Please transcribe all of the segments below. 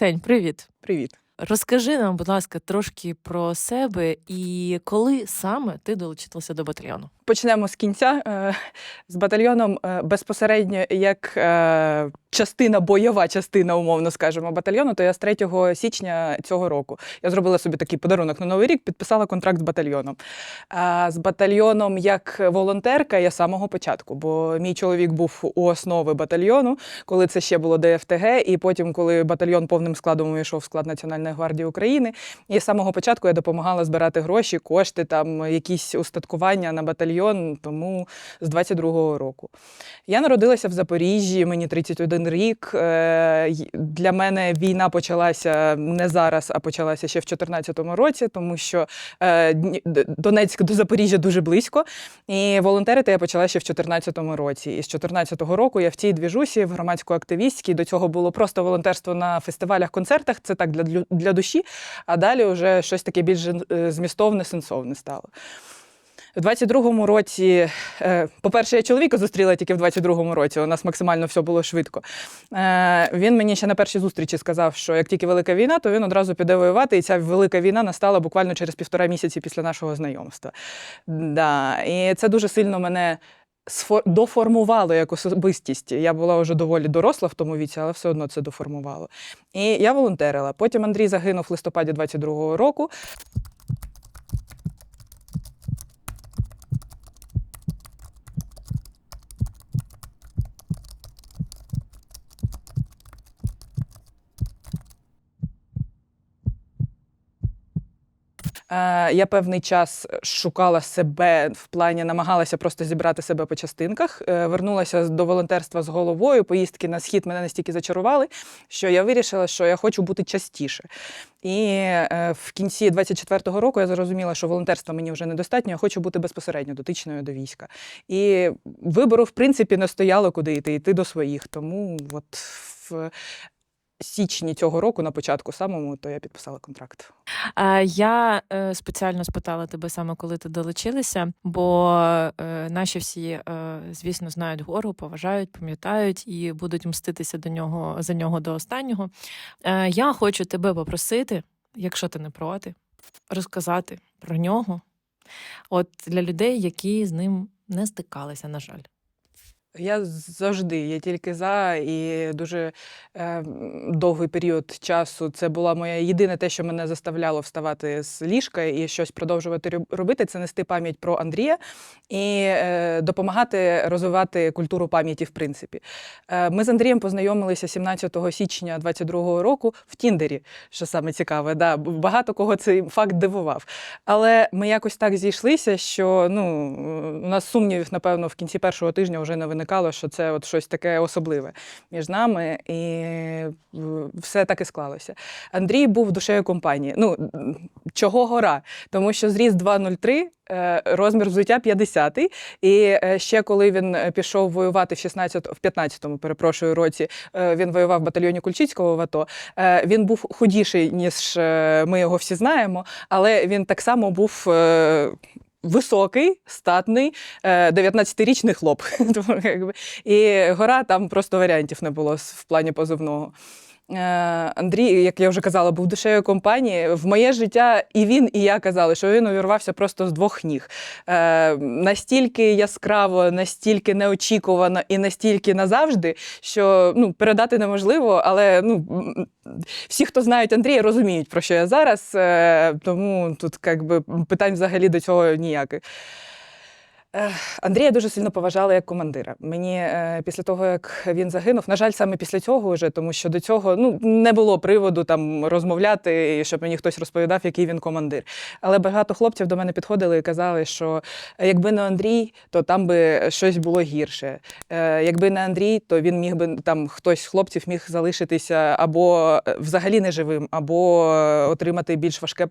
Ксень, привіт. Привіт. Розкажи нам, будь ласка, трошки про себе і коли саме ти долучилася до батальйону? Почнемо з кінця. Е, З батальйоном е, безпосередньо як е, частина, бойова частина, умовно скажемо, батальйону, то я з 3 січня цього року. Я зробила собі такий подарунок на Новий рік, підписала контракт з батальйоном. З батальйоном як волонтерка я з самого початку, бо мій чоловік був у основи батальйону, коли це ще було ДФТГ, і потім, коли батальйон повним складом увійшов в склад Національної гвардії України. І з самого початку я допомагала збирати гроші, кошти, там якісь устаткування на батальйон, тому з 22-го року. Я народилася в Запоріжжі, мені 31 рік. Е, Для мене війна почалася не зараз, а почалася ще в 2014 році, тому що е, Донецьк до Запоріжжя дуже близько. І волонтерити я почала ще в 2014 році. І з 2014 року я в цій двіжусі, в громадсько-активістській. До цього було просто волонтерство на фестивалях, концертах. Це так для, для- для душі. А далі вже щось таке більш е, змістовне, сенсовне стало. У 22-му році, е, по-перше, я чоловіка зустріла тільки в 22-му році. У нас максимально все було швидко. Е, Він мені ще на першій зустрічі сказав, що як тільки велика війна, то він одразу піде воювати. І ця велика війна настала буквально через півтора місяці після нашого знайомства. Да. І це дуже сильно мене доформувало як особистість. Я була вже доволі доросла в тому віці, але все одно це доформувало. І я волонтерила. Потім Андрій загинув в листопаді 22-го року. Я певний час шукала себе в плані, намагалася просто зібрати себе по частинках. Е, Вернулася до волонтерства з головою. Поїздки на схід мене настільки зачарували, що я вирішила, що я хочу бути частіше. І е, в кінці 24-го року я зрозуміла, що волонтерства мені вже недостатньо, я хочу бути безпосередньо дотичною до війська. І вибору, в принципі, не стояло, куди йти, йти до своїх. Тому от січні цього року, на початку самому, то я підписала контракт. Я е, спеціально спитала тебе саме, коли ти долучилася, бо е, наші всі, е, звісно, знають гору, поважають, пам'ятають і будуть мститися до нього за нього до останнього. Я хочу тебе попросити, якщо ти не проти, розказати про нього, от для людей, які з ним не стикалися, на жаль. Я завжди, я тільки за, і дуже е, довгий період часу це була моя єдине те, що мене заставляло вставати з ліжка і щось продовжувати робити, це нести пам'ять про Андрія і е, допомагати розвивати культуру пам'яті, в принципі. Е, ми з Андрієм познайомилися 17 січня 22-го року в Тіндері, що саме цікаве. Да, багато кого цей факт дивував. Але ми якось так зійшлися, що ну, у нас сумнівів, напевно, в кінці першого тижня вже не виникало, що це от щось таке особливе між нами, і все так і склалося. Андрій був душею компанії. Ну, чого гора? Тому що зріс 2,03, е, розмір взуття 50 і е, ще коли він пішов воювати в 16, в 15-му, перепрошую, році, е, він воював в батальйоні Кульчицького в АТО. Він був худіший, ніж ми його всі знаємо, але він так само був. Е, Високий, статний, е, 19-річний хлоп. Тому, якби, І гора там просто варіантів не було в плані позивного. Е, Андрій, як я вже казала, був душею компанії. В моє життя і він, і я казали, що він увірвався просто з двох ніг. Е, настільки яскраво, настільки неочікувано і настільки назавжди, що ну, передати неможливо, але ну, всі, хто знають Андрія, розуміють, про що я зараз. Е, тому тут якби, питань взагалі до цього ніяких. Андрія дуже сильно поважали як командира. Мені е, після того, як він загинув, на жаль, саме після цього вже, тому що до цього ну, не було приводу там розмовляти, щоб мені хтось розповідав, який він командир. Але багато хлопців до мене підходили і казали, що якби не Андрій, то там би щось було гірше. Е, Якби не Андрій, то він міг би там хтось з хлопців міг залишитися або е, взагалі неживим, або отримати більш важке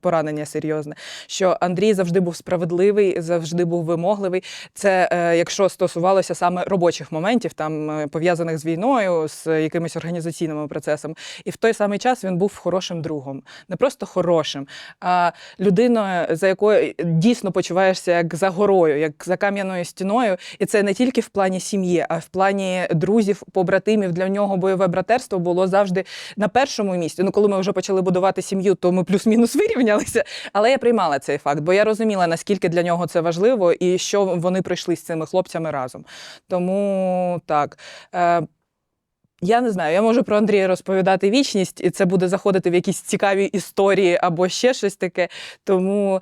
поранення серйозне. Що Андрій завжди був справедливий, завжди був вимогливий. Це е, якщо стосувалося саме робочих моментів, там е, пов'язаних з війною, з якимись організаційними процесами. І в той самий час він був хорошим другом, не просто хорошим, а людиною, за якою дійсно почуваєшся як за горою, як за кам'яною стіною. І це не тільки в плані сім'ї, а в плані друзів, побратимів. Для нього бойове братерство було завжди на першому місці. Ну, коли ми вже почали будувати сім'ю, то ми плюс-мінус вирівнялися. Але я приймала цей факт, бо я розуміла, наскільки для нього це важливо і що вони пройшли з цими хлопцями разом. Тому так. Е, я не знаю, я можу про Андрія розповідати вічність, і це буде заходити в якісь цікаві історії або ще щось таке. Тому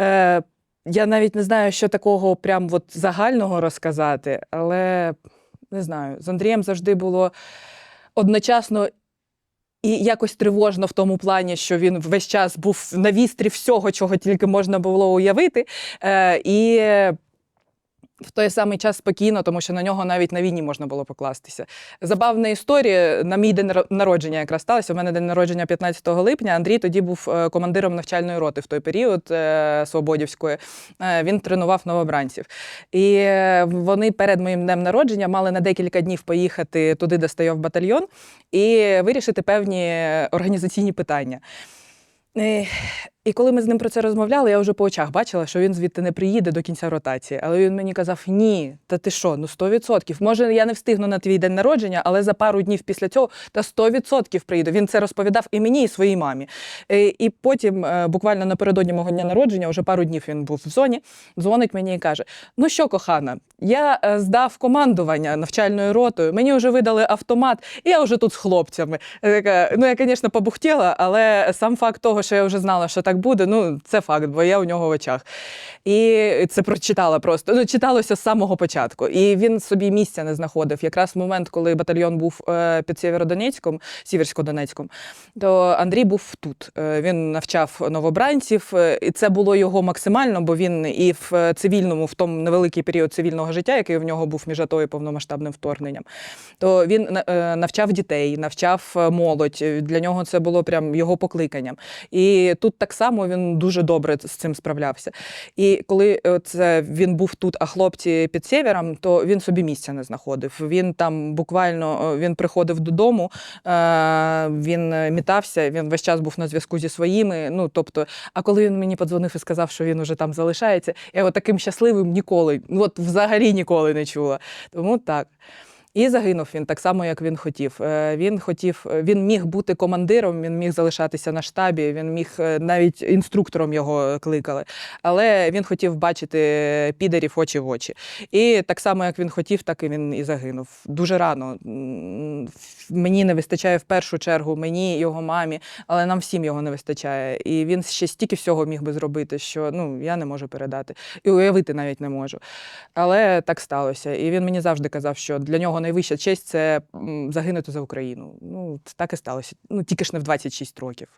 е, я навіть не знаю, що такого прям от загального розказати, але не знаю, з Андрієм завжди було одночасно. І якось тривожно в тому плані, що він весь час був на вістрі всього, чого тільки можна було уявити. Е, і в той самий час спокійно, тому що на нього навіть на війні можна було покластися. Забавна історія. На мій день народження якраз сталося. У мене день народження 15 липня. Андрій тоді був е, командиром навчальної роти в той період е, Свободівської. Е, Він тренував новобранців. І вони перед моїм днем народження мали на декілька днів поїхати туди, де стояв батальйон, і вирішити певні організаційні питання. І коли ми з ним про це розмовляли, я вже по очах бачила, що він звідти не приїде до кінця ротації. Але він мені казав: ні, та ти що, ну 100%. Може, я не встигну на твій день народження, але за пару днів після цього та 100% приїду. Він це розповідав і мені, і своїй мамі. Е, І потім, е, буквально напередодні мого дня народження, вже пару днів він був в зоні, дзвонить мені і каже: Ну що, кохана, я е, здав командування навчальною ротою, мені вже видали автомат, і я вже тут з хлопцями. Ну я, звісно, побухтіла, але сам факт того, що я вже знала, що так буде, ну це факт, бо я у нього в очах. І це прочитала просто. Ну, читалося з самого початку. І він собі місця не знаходив. Якраз в момент, коли батальйон був е, під Сєвєродонецьком, Сіверсько-Донецьком, то Андрій був тут. Е, Він навчав новобранців, е, і це було його максимально, бо він і в цивільному, в тому невеликий період цивільного життя, який в нього був між АТО і повномасштабним вторгненням, то він навчав дітей, навчав молодь. Для нього це було прям його покликанням. І тут так само він дуже добре з цим справлявся. І коли е, це він був тут, а хлопці під севером, то він собі місця не знаходив. Він там буквально е, він приходив додому, е, він мітався, він весь час був на зв'язку зі своїми. Ну тобто, а коли він мені подзвонив і сказав, що він уже там залишається, я його таким щасливим ніколи, от взагалі ніколи не чула. Тому так. І загинув він так само, як він хотів. Е, Він хотів, він міг бути командиром, він міг залишатися на штабі, він міг е, навіть інструктором його кликали. Але він хотів бачити підерів очі в очі. І так само, як він хотів, так і він і загинув. Дуже рано. Мені не вистачає в першу чергу, мені, його мамі, але нам всім його не вистачає. І він ще стільки всього міг би зробити, що ну я не можу передати. І уявити навіть не можу. Але так сталося. І він мені завжди казав, що для нього найвища честь це загинути за Україну. Ну, так і сталося. Ну, тільки ж не в 26 років.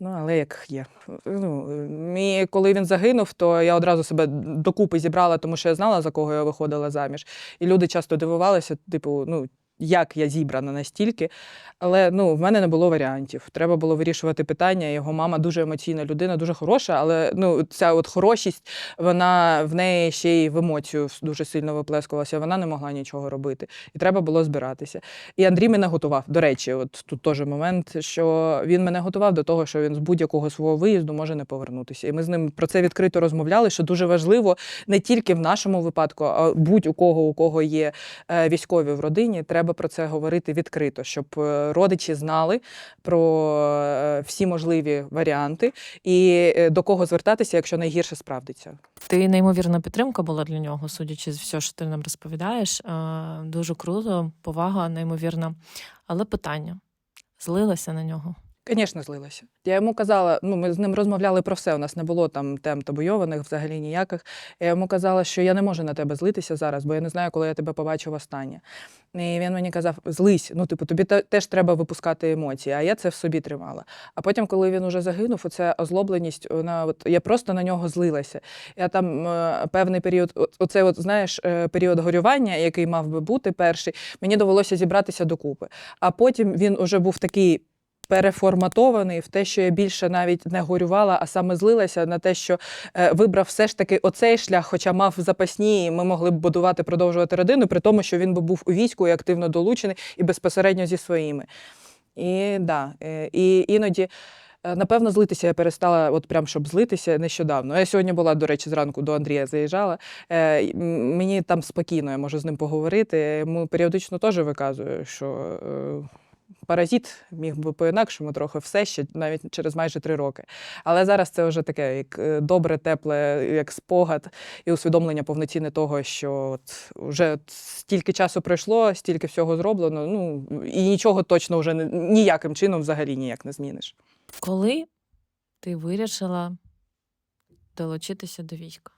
Ну, але як є. Ну, і коли він загинув, то я одразу себе докупи зібрала, тому що я знала, за кого я виходила заміж. І люди часто дивувалися, типу, ну. Як я зібрана настільки, але ну в мене не було варіантів. Треба було вирішувати питання. Його мама дуже емоційна людина, дуже хороша, але ну ця от хорошість, вона в неї ще й в емоцію дуже сильно виплескувалася. Вона не могла нічого робити, і треба було збиратися. І Андрій мене готував. До речі, от тут теж момент, що він мене готував до того, що він з будь-якого свого виїзду може не повернутися. І ми з ним про це відкрито розмовляли. Що дуже важливо не тільки в нашому випадку, а будь-у кого, у кого є е, військові в родині, треба про це говорити відкрито, щоб е, родичі знали про е, всі можливі варіанти і е, до кого звертатися, якщо найгірше справдиться. Ти неймовірна підтримка була для нього, судячи з всього, що ти нам розповідаєш. Дуже круто, повага, неймовірна. Але питання: злилася на нього? Звісно, злилася. Я йому казала, ну ми з ним розмовляли про все. У нас не було там тем табуйованих взагалі ніяких. Я йому казала, що я не можу на тебе злитися зараз, бо я не знаю, коли я тебе побачу востаннє. І він мені казав: злись, ну типу, тобі теж треба випускати емоції, а я це в собі тримала. А потім, коли він уже загинув, оця озлобленість, вона от я просто на нього злилася. Я там е, певний період, оце, от знаєш, е, період горювання, який мав би бути перший, мені довелося зібратися докупи. А потім він уже був такий переформатований в те, що я більше навіть не горювала, а саме злилася на те, що е, вибрав все ж таки оцей шлях, хоча мав запасні, і ми могли б будувати, продовжувати родину, при тому, що він би був у війську і активно долучений і безпосередньо зі своїми. І да, е, і іноді. е, Напевно, злитися я перестала, от прям щоб злитися нещодавно. Я сьогодні була, до речі, зранку до Андрія заїжджала. Е, мені там спокійно, я можу з ним поговорити. Йому періодично теж виказую, що паразит міг би по-інакшому трохи все ще навіть через майже три роки. Але зараз це вже таке, як е, добре, тепле, як спогад і усвідомлення повноцінне того, що от вже стільки часу пройшло, стільки всього зроблено. Ну і нічого точно вже не, ніяким чином взагалі ніяк не зміниш. Коли ти вирішила долучитися до війська?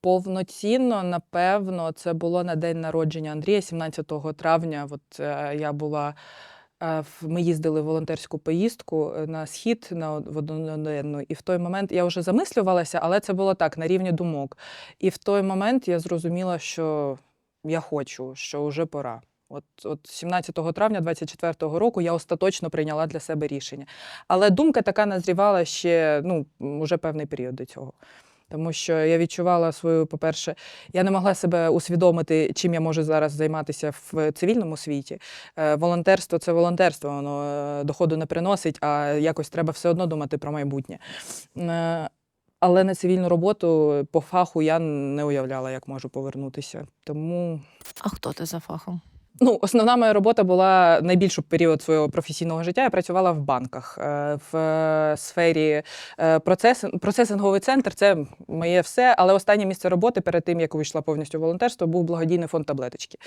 Повноцінно, напевно, це було на день народження Андрія, 17 травня. От е, я була. Ми їздили в волонтерську поїздку е, на схід на одноденну, і в той момент я вже замислювалася, але це було так на рівні думок. І в той момент я зрозуміла, що я хочу, що вже пора. От, от 17 травня 24 року я остаточно прийняла для себе рішення. Але думка така назрівала ще ну, уже певний період до цього. Тому що я відчувала свою, по-перше, я не могла себе усвідомити, чим я можу зараз займатися в цивільному світі. Е, Волонтерство це волонтерство, воно е, доходу не приносить, а якось треба все одно думати про майбутнє. Е, Але на цивільну роботу по фаху я не уявляла, як можу повернутися. Тому А хто ти за фахом? Ну, основна моя робота була найбільшу період свого професійного життя. Я працювала в банках е, в е, сфері е, процесинговий центр. Це моє все. Але останнє місце роботи перед тим, як вийшла повністю волонтерство, був благодійний фонд таблеточки.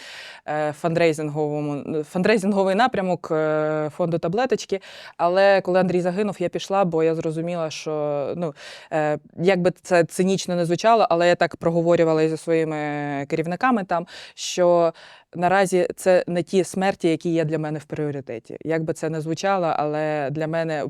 Фандрейзинговому фандрейзинговий напрямок фонду таблеточки. Але коли Андрій загинув, я пішла, бо я зрозуміла, що ну як би це цинічно не звучало, але я так проговорювала і зі своїми керівниками там, що наразі це не ті смерті, які є для мене в пріоритеті. Як би це не звучало, але для мене.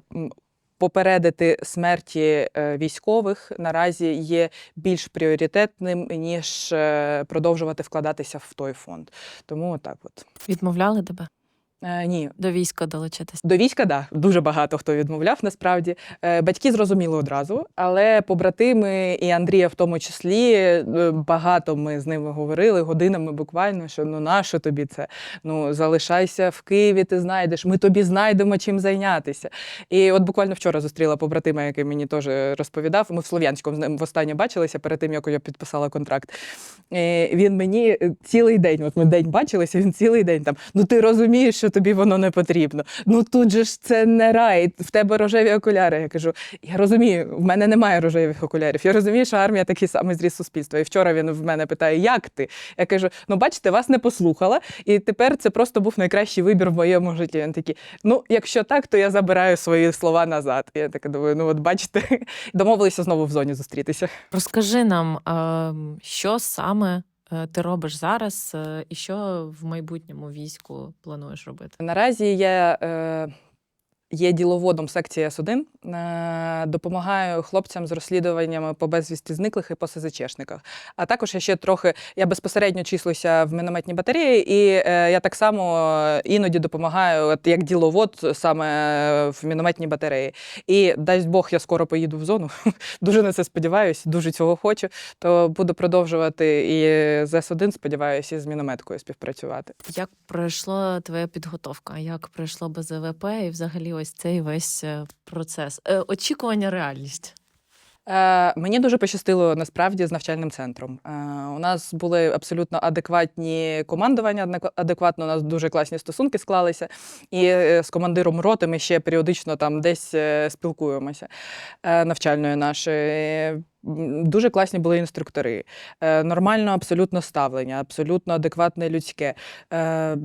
Попередити смерті е, військових наразі є більш пріоритетним ніж е, продовжувати вкладатися в той фонд. Тому отак от Відмовляли тебе е, ні, до війська долучитися? до війська, да, дуже багато хто відмовляв насправді. Е, Батьки зрозуміли одразу, але побратими і Андрія в тому числі е, багато ми з ними говорили годинами буквально, що ну нащо тобі це? Ну залишайся в Києві, ти знайдеш. Ми тобі знайдемо чим зайнятися. І от буквально вчора зустріла побратима, який мені теж розповідав. Ми в Слов'янському з ним востаннє бачилися перед тим, як я підписала контракт. І він мені е, цілий день, от ми день бачилися, він цілий день там. Ну ти розумієш, що тобі воно не потрібно. Ну тут же ж це не рай, в тебе рожеві окуляри. Я кажу, я розумію, в мене немає рожевих окулярів. Я розумію, що армія такий самий зріз суспільства. І вчора він в мене питає, як ти? Я кажу: ну бачите, вас не послухала, і тепер це просто був найкращий вибір в моєму житті. Він такий, ну якщо так, то я забираю свої слова назад. Я так думаю, ну от бачите, домовилися знову в зоні зустрітися. Розкажи нам, ем, що саме ти робиш зараз, е, і що в майбутньому війську плануєш робити? Наразі я е, є діловодом секції С1. Е, допомагаю хлопцям з розслідуваннями по безвісті зниклих і по СЗЧшниках. А також я ще трохи я безпосередньо числюся в мінометній батареї, і е, я так само іноді допомагаю, от як діловод саме в мінометній батареї. І дасть Бог, я скоро поїду в зону. Дуже на це сподіваюся, дуже цього хочу. То буду продовжувати і з С1, сподіваюся, і з мінометкою співпрацювати. Як пройшла твоя підготовка? Як пройшло БЗВП і взагалі ось цей весь е, процес? Е, Очікування, реальність. Е, мені дуже пощастило насправді з навчальним центром. У нас були абсолютно адекватні командування, адекватно у нас дуже класні стосунки склалися. І з командиром роти ми ще періодично там десь спілкуємося навчальною нашою. Дуже класні були інструктори, Е, нормально абсолютно ставлення, абсолютно адекватне людське, Е,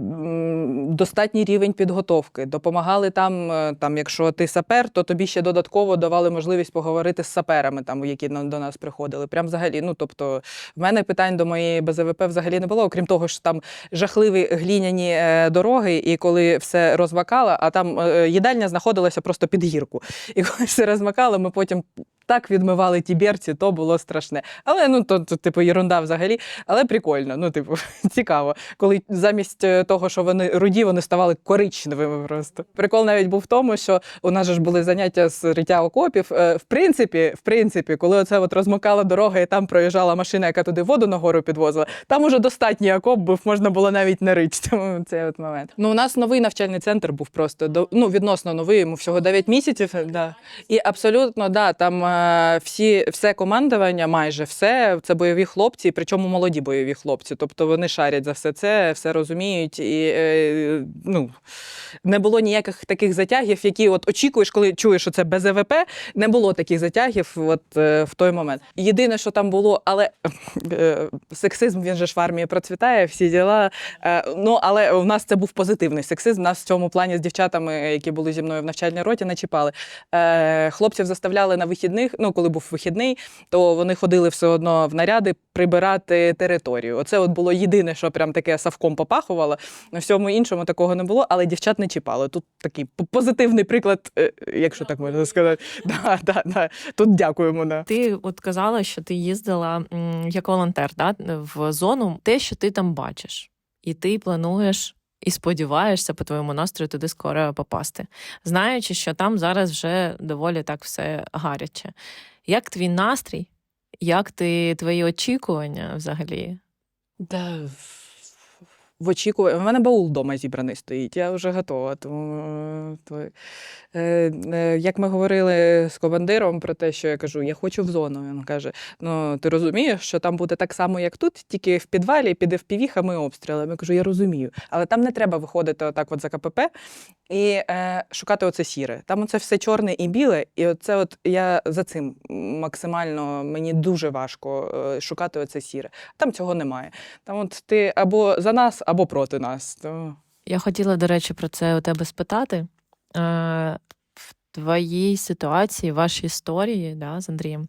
достатній рівень підготовки. Допомагали там, е, там, якщо ти сапер, то тобі ще додатково давали можливість поговорити з саперами, там, які до нас приходили. Прям взагалі, ну тобто, в мене питань до моєї БЗВП взагалі не було, окрім того, що там жахливі гліняні дороги, і коли все розмакало, а там їдальня знаходилася просто під гірку. І коли все розмакало, ми потім так відмивали ті берці, то було страшне. Але ну то, то типу єрунда взагалі. Але прикольно. Ну, типу, цікаво. Коли замість е, того, що вони руді, вони ставали коричневими просто. Прикол навіть був в тому, що у нас ж були заняття з риття окопів. Е, В принципі, в принципі, коли оце от розмокала дорога і там проїжджала машина, яка туди воду нагору підвозила, там уже достатній окоп був, можна було навіть не рити. Тому цей от момент. Ну, у нас новий навчальний центр був просто до- ну, відносно новий, йому всього 9 місяців. Да. І абсолютно, да, там е, всі, все командування, майже все, це бойові хлопці, причому молоді бойові хлопці. Тобто вони шарять за все це, все розуміють. І е, ну, не було ніяких таких затягів, які от очікуєш, коли чуєш, що це без ЕВП. Не було таких затягів от, е, в той момент. Єдине, що там було, але е, сексизм він же ж в армії процвітає, всі діла. Е, ну, але у нас це був позитивний сексизм. Нас в цьому плані з дівчатами, які були зі мною в навчальній роті, не чіпали. Е, хлопців заставляли на вихідних, ну коли був вихідний, то вони ходили все одно в наряди прибирати територію. Оце от було єдине, що прям таке савком попахувало. На всьому іншому такого не було, але дівчат не чіпали. Тут такий позитивний приклад, е, якщо так можна сказати. Да, да, да. Тут дякуємо. Да. Ти от казала, що ти їздила як волонтер да, в зону, те, що ти там бачиш, і ти плануєш. І сподіваєшся по твоєму настрою туди скоро попасти, знаючи, що там зараз вже доволі так все гаряче. Як твій настрій? Як ти твої очікування взагалі? Да, в очікуванні. У мене баул вдома зібраний стоїть, я вже готова. Тому, е, то, е, е, як ми говорили з командиром про те, що я кажу, я хочу в зону. Він каже: ну ти розумієш, що там буде так само, як тут, тільки в підвалі під FPV-хами обстрілами. Я кажу, я розумію. Але там не треба виходити отак от за КПП і е, шукати оце сіре. Там оце все чорне і біле, і оце от я за цим максимально мені дуже важко е, шукати оце сіре. Там цього немає. Там от ти або за нас, або проти нас. То... Я хотіла, до речі, про це у тебе спитати. Е, в твоїй ситуації, в вашій історії да, з Андрієм,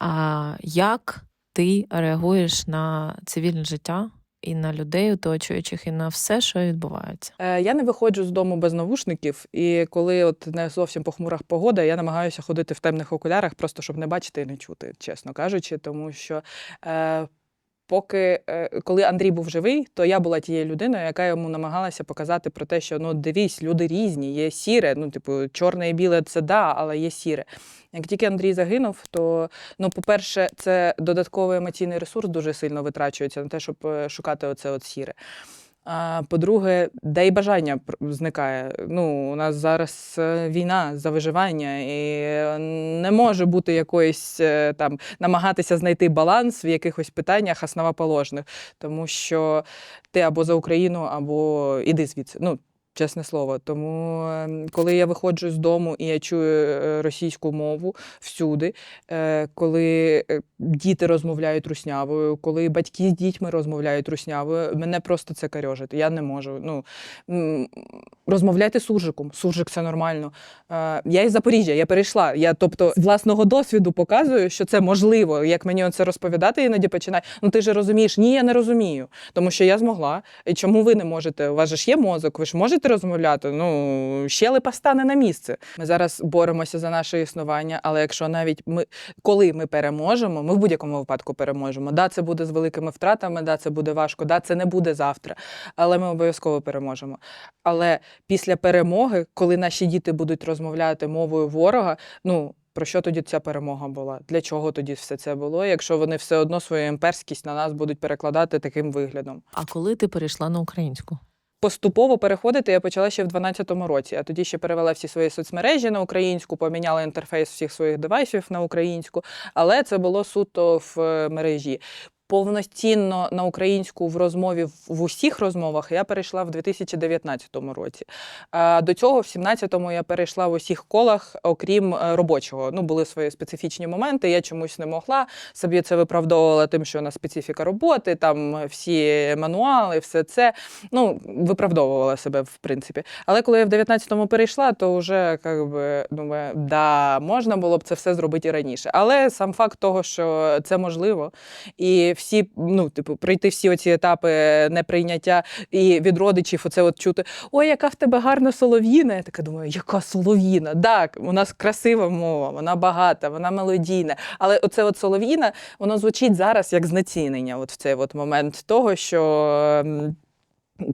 а, як ти реагуєш на цивільне життя і на людей оточуючих, і на все, що відбувається? Е, я не виходжу з дому без навушників, і коли от не зовсім похмура погода, я намагаюся ходити в темних окулярах, просто щоб не бачити і не чути, чесно кажучи, тому що. Е, Поки е, коли Андрій був живий, то я була тією людиною, яка йому намагалася показати про те, що ну дивись, люди різні, є сіре. Ну, типу, чорне і біле це да, але є сіре. Як тільки Андрій загинув, то ну, по-перше, це додатковий емоційний ресурс дуже сильно витрачується на те, щоб е, шукати оце от сіре. А по-друге, де й бажання зникає. Ну, у нас зараз е, війна за виживання, і не може бути якоїсь е, там намагатися знайти баланс в якихось питаннях основоположних, тому що ти або за Україну, або іди звідси. Ну, Чесне слово, тому е, коли я виходжу з дому і я чую е, російську мову всюди, е, коли е, діти розмовляють руснявою, коли батьки з дітьми розмовляють руснявою, мене просто це карьожить. Я не можу. Ну, розмовляйте суржиком. Суржик це нормально. Я із Запоріжжя, я перейшла. Я, тобто, з власного досвіду показую, що це можливо. Як мені це розповідати, іноді починає. Ну ти ж розумієш? Ні, я не розумію. Тому що я змогла. І чому ви не можете? У вас ж є мозок, ви ж можете розмовляти? Ну, щелепа стане на місце. Ми зараз боремося за наше існування, але якщо навіть ми, коли ми переможемо, ми в будь-якому випадку переможемо. Да, це буде з великими втратами, да, це буде важко, да, це не буде завтра, але ми обов'язково переможемо. Але після перемоги, коли наші діти будуть розмовляти мовою ворога, ну. Про що тоді ця перемога була? Для чого тоді все це було, якщо вони все одно свою імперськість на нас будуть перекладати таким виглядом? А коли ти перейшла на українську? Поступово переходити я почала ще в 2012 році. а тоді ще перевела всі свої соцмережі на українську, поміняла інтерфейс всіх своїх девайсів на українську, але це було суто в е, мережі. Повноцінно на українську в розмові в- усіх розмовах я перейшла в 2019 році. До цього, в 2017-му, я перейшла в усіх колах, окрім е, робочого. Ну, були свої специфічні моменти. Я чомусь не могла. Собі це виправдовувала тим, що у нас специфіка роботи, там всі мануали, все це. Ну, виправдовувала себе, в принципі. Але коли я в 19-му перейшла, то вже як би, думаю, да, можна було б це все зробити і раніше. Але сам факт того, що це можливо, і всі, ну, типу, пройти всі оці етапи неприйняття і від родичів, оце от чути: ой, яка в тебе гарна солов'їна. Я така думаю, яка солов'їна? Так, у нас красива мова, вона багата, вона мелодійна. Але оце от солов'їна, воно звучить зараз як знецінення, от в цей от момент того, що.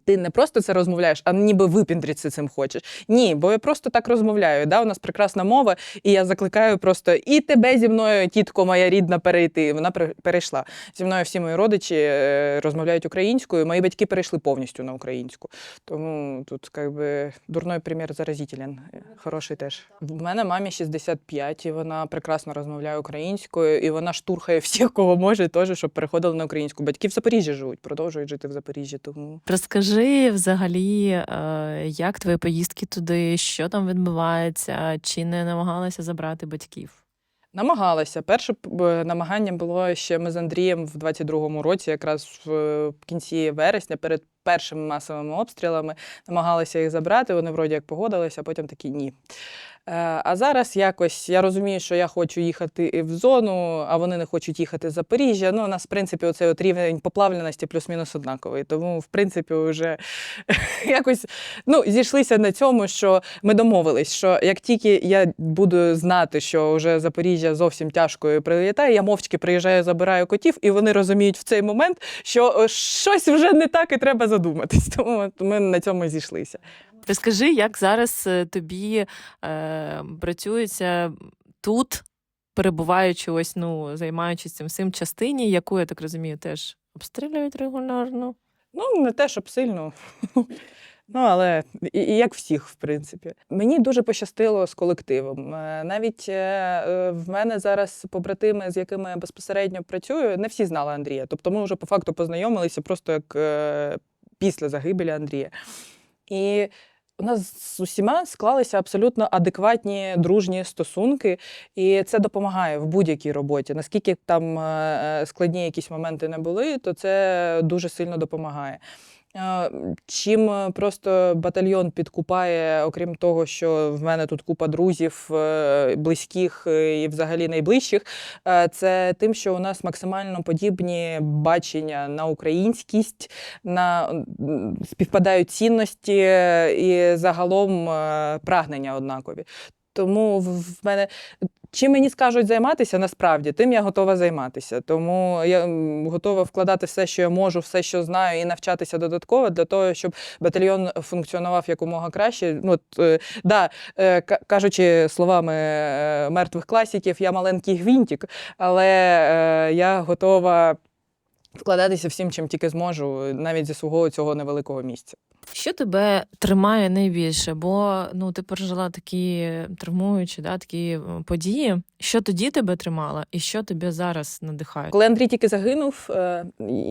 Ти не просто це розмовляєш, а ніби випіндритися цим хочеш. Ні, бо я просто так розмовляю. Да? У нас прекрасна мова, і я закликаю просто і тебе зі мною, тітко моя рідна, перейти. Вона пере- перейшла. Зі мною всі мої родичі е, розмовляють українською. Мої батьки перейшли повністю на українську. Тому тут як би, дурний примір заразителен. Е, Хороший теж. В мене мамі 65, і вона прекрасно розмовляє українською, і вона штурхає всіх, кого може, теж, щоб переходили на українську. Батьки в Запоріжжі живуть, продовжують жити в Запоріжжі. Тому Розкажи взагалі, е, як твої поїздки туди, що там відбувається, чи не намагалася забрати батьків? Намагалася. Перше намагання було ще ми з Андрієм в 22-му році, якраз в е, кінці вересня, перед першими масовими обстрілами, намагалися їх забрати. Вони вроді як погодилися, а потім такі ні. Е, А зараз якось я розумію, що я хочу їхати в зону, а вони не хочуть їхати з Запоріжжя. Ну, у нас, в принципі, оцей от рівень поплавленості плюс-мінус однаковий. Тому, в принципі, вже якось ну, зійшлися на цьому, що ми домовились, що як тільки я буду знати, що вже Запоріжжя зовсім тяжко прилітає, я мовчки приїжджаю, забираю котів, і вони розуміють в цей момент, що щось вже не так і треба задуматись. Тому ми на цьому зійшлися. Розкажи, як зараз е, тобі е, працюється тут, перебуваючи ось, ну, займаючись цим всім частині, яку, я так розумію, теж обстрілюють регулярно. Ну, не те, щоб сильно. Ну, але і, і як всіх, в принципі. Мені дуже пощастило з колективом. Е, Навіть е, в мене зараз побратими, з якими я безпосередньо працюю, не всі знали Андрія. Тобто ми вже по факту познайомилися просто як після загибелі Андрія. І у нас з усіма склалися абсолютно адекватні дружні стосунки, і це допомагає в будь-якій роботі. Наскільки там е, е, складні якісь моменти не були, то це дуже сильно допомагає. Е, Чим е, просто батальйон підкупає, окрім того, що в мене тут купа друзів, е, близьких і взагалі найближчих, це тим, що у нас максимально подібні бачення на українськість, на співпадають цінності і загалом прагнення однакові. Тому в мене чим мені скажуть займатися, насправді тим я готова займатися. Тому я готова вкладати все, що я можу, все, що знаю, і навчатися додатково для того, щоб батальйон функціонував якомога краще. Ну, от, е, да, е, кажучи словами е, мертвих класіків, я маленький гвинтик, але я готова вкладатися всім, чим тільки зможу, навіть зі свого цього невеликого місця. Що тебе тримає найбільше? Бо ну ти пережила такі травмуючі, да, такі події. Що тоді тебе тримало, і що тебе зараз надихає? Коли Андрій тільки загинув, е,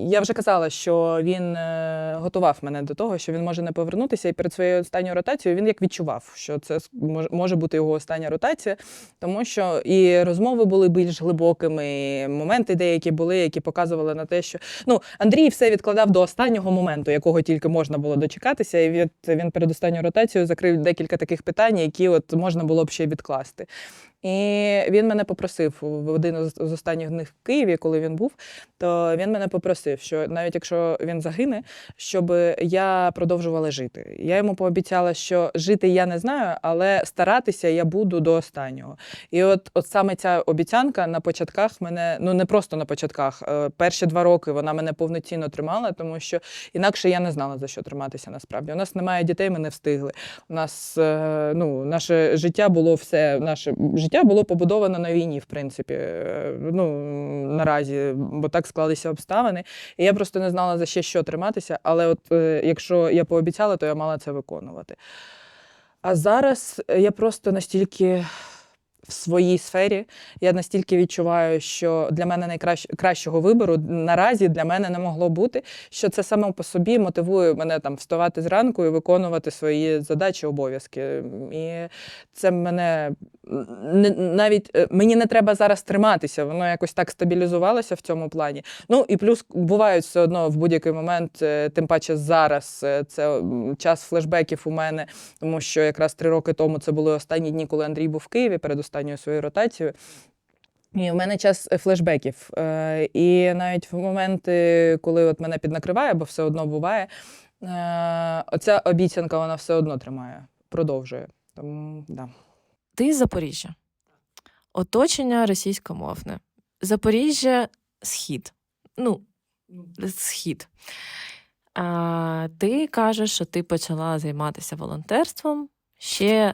я вже казала, що він е, готував мене до того, що він може не повернутися, і перед своєю останньою ротацією він як відчував, що це може бути його остання ротація, тому що і розмови були більш глибокими, і моменти деякі були, які показували на те, що ну Андрій все відкладав до останнього моменту, якого тільки можна було дочекатися. І від він перед останньою ротацією закрив декілька таких питань, які от можна було б ще відкласти. І він мене попросив в один з останніх днів в Києві, коли він був, то він мене попросив, що навіть якщо він загине, щоб я продовжувала жити. Я йому пообіцяла, що жити я не знаю, але старатися я буду до останнього. І от, от саме ця обіцянка на початках мене, ну не просто на початках, е, перші два роки вона мене повноцінно тримала, тому що інакше я не знала за що триматися насправді. У нас немає дітей, ми не встигли. У нас е, ну, наше життя було все, наше життя було побудовано на війні, в принципі. Е, Ну, наразі, бо так склалися обставини. І я просто не знала за ще що триматися. Але от е, якщо я пообіцяла, то я мала це виконувати. А зараз я просто настільки в своїй сфері, я настільки відчуваю, що для мене найкращого вибору наразі для мене не могло бути, що це саме по собі мотивує мене там вставати зранку і виконувати свої задачі, обов'язки. І це мене не, навіть е, мені не треба зараз триматися, воно якось так стабілізувалося в цьому плані. Ну і плюс бувають все одно в будь-який момент, е, тим паче зараз е, це час флешбеків у мене, тому що якраз три роки тому це були останні дні, коли Андрій був в Києві перед останньою своєю ротацією. І в мене час флешбеків. І навіть в моменти, коли от мене піднакриває, бо все одно буває, оця обіцянка вона все одно тримає, продовжує. Тому да. Ти з Запоріжжя. Оточення російськомовне. Запоріжжя схід. Ну, схід. А, ти кажеш, що ти почала займатися волонтерством ще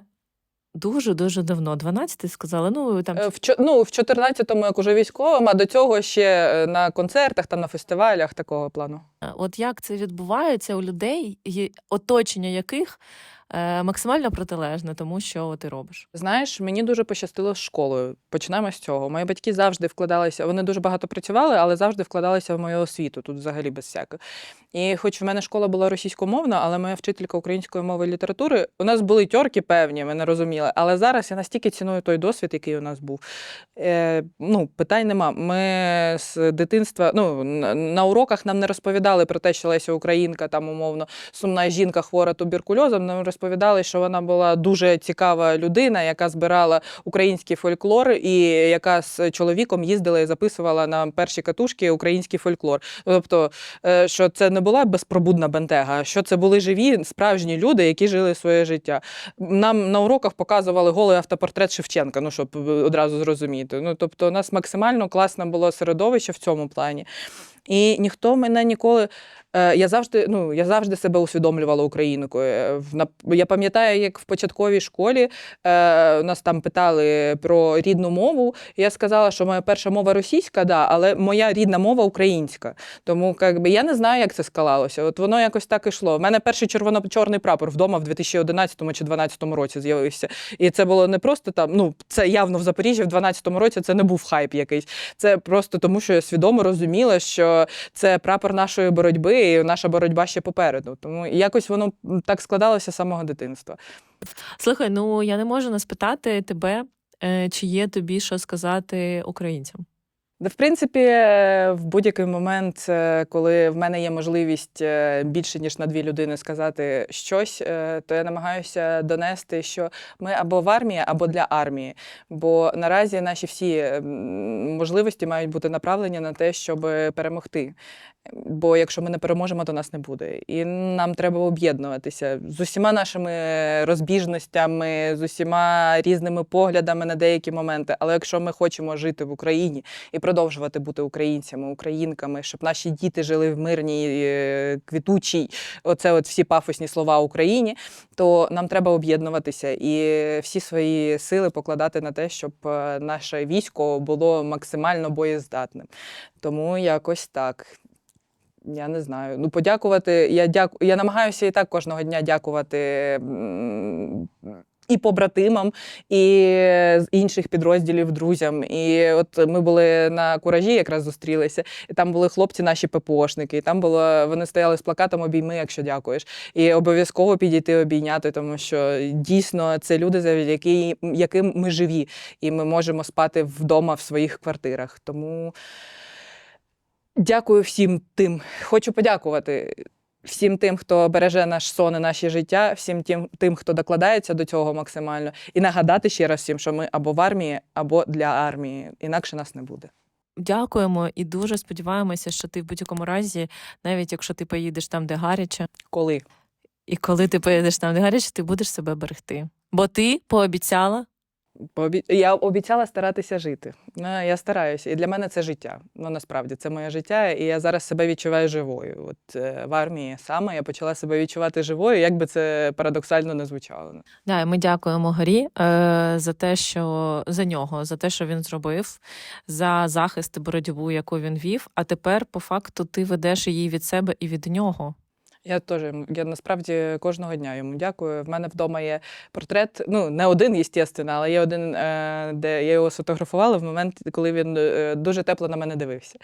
дуже-дуже давно. 12 ти сказала. Ну, там Е, В, ну, в 14-му, як уже військовим, а до цього ще е, на концертах, там на фестивалях такого плану. От як це відбувається у людей, оточення яких е, максимально протилежне тому, що ти робиш. Знаєш, мені дуже пощастило з школою. Почнемо з цього. Мої батьки завжди вкладалися, вони дуже багато працювали, але завжди вкладалися в мою освіту, тут взагалі без всякого. І хоч в мене школа була російськомовна, але моя вчителька української мови і літератури, у нас були тьорки певні, ми не розуміли. Але зараз я настільки ціную той досвід, який у нас був. Е, ну, питань нема. Ми з дитинства, ну, на уроках нам не розповідали про те, що Леся Українка, там умовно, сумна жінка хвора туберкульозом. Нам розповідали, що вона була дуже цікава людина, яка збирала український фольклор і яка з чоловіком їздила і записувала на перші катушки український фольклор. Тобто, е, що це не була безпробудна бентега, що це були живі справжні люди, які жили своє життя. Нам на уроках показували голий автопортрет Шевченка, ну щоб е, одразу зрозуміти. Ну тобто, у нас максимально класне було середовище в цьому плані. І ніхто мене ніколи. е, Я завжди, ну, я завжди себе усвідомлювала українкою. Е, Я пам'ятаю, як в початковій школі е, нас там питали про рідну мову. Я сказала, що моя перша мова російська, да, але моя рідна мова українська. Тому якби, я не знаю, як це скалалося. От воно якось так ішло. У мене перший червоно-чорний прапор вдома в 2011 чи 2012 році з'явився. І це було не просто там, ну це явно в Запоріжжі в 2012 році це не був хайп якийсь. Це просто тому, що я свідомо розуміла, що це прапор нашої боротьби, і наша боротьба ще попереду. Тому якось воно так складалося з самого дитинства. Слухай, ну я не можу не спитати тебе, е, чи є тобі що сказати українцям. В принципі, в будь-який момент, е, коли в мене є можливість е, більше ніж на дві людини сказати щось, е, то я намагаюся донести, що ми або в армії, або для армії. Бо наразі наші всі можливості мають бути направлені на те, щоб перемогти. Бо якщо ми не переможемо, то нас не буде. І нам треба об'єднуватися з усіма нашими розбіжностями, з усіма різними поглядами на деякі моменти. Але якщо ми хочемо жити в Україні і продовжувати бути українцями, українками, щоб наші діти жили в мирній, е, квітучій, оце от всі пафосні слова Україні, то нам треба об'єднуватися і всі свої сили покладати на те, щоб е, наше військо було максимально боєздатним. Тому якось так. Я не знаю. Ну, подякувати. Я дяку... я намагаюся і так кожного дня дякувати і побратимам, і з інших підрозділів друзям. І от ми були на куражі, якраз зустрілися, і там були хлопці, наші ППОшники, і там було вони стояли з плакатом Обійми, якщо дякуєш. І обов'язково підійти обійняти, тому що дійсно це люди, завдяки яким ми живі, і ми можемо спати вдома в своїх квартирах. Тому. Дякую всім тим. Хочу подякувати всім тим, хто береже наш сон і наше життя, всім тим, тим, хто докладається до цього максимально, і нагадати ще раз всім, що ми або в армії, або для армії. Інакше нас не буде. Дякуємо і дуже сподіваємося, що ти в будь-якому разі, навіть якщо ти поїдеш там, де гаряче, Коли? і коли ти поїдеш там, де гаряче, ти будеш себе берегти. Бо ти пообіцяла. Пообі... Я обіцяла старатися жити. Ну, я стараюся. І для мене це життя. Ну насправді це моє життя, і я зараз себе відчуваю живою. От е, в армії саме я почала себе відчувати живою, як би це парадоксально не звучало. Да, і ми дякуємо Горі е, за те, що за нього, за те, що він зробив, за захист боротьбу, яку він вів. А тепер, по факту, ти ведеш її від себе і від нього. Я теж я насправді кожного дня йому дякую. В мене вдома є портрет. Ну не один, звісно, але є один, е, де я його сфотографувала в момент, коли він е, дуже тепло на мене дивився.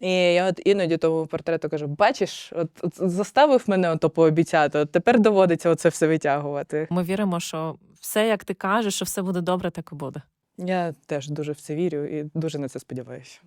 І я от іноді тому портрету кажу: бачиш, от, от заставив мене ото пообіцяти. От тепер доводиться оце все витягувати. Ми віримо, що все, як ти кажеш, що все буде добре, так і буде. Я теж дуже в це вірю і дуже на це сподіваюся.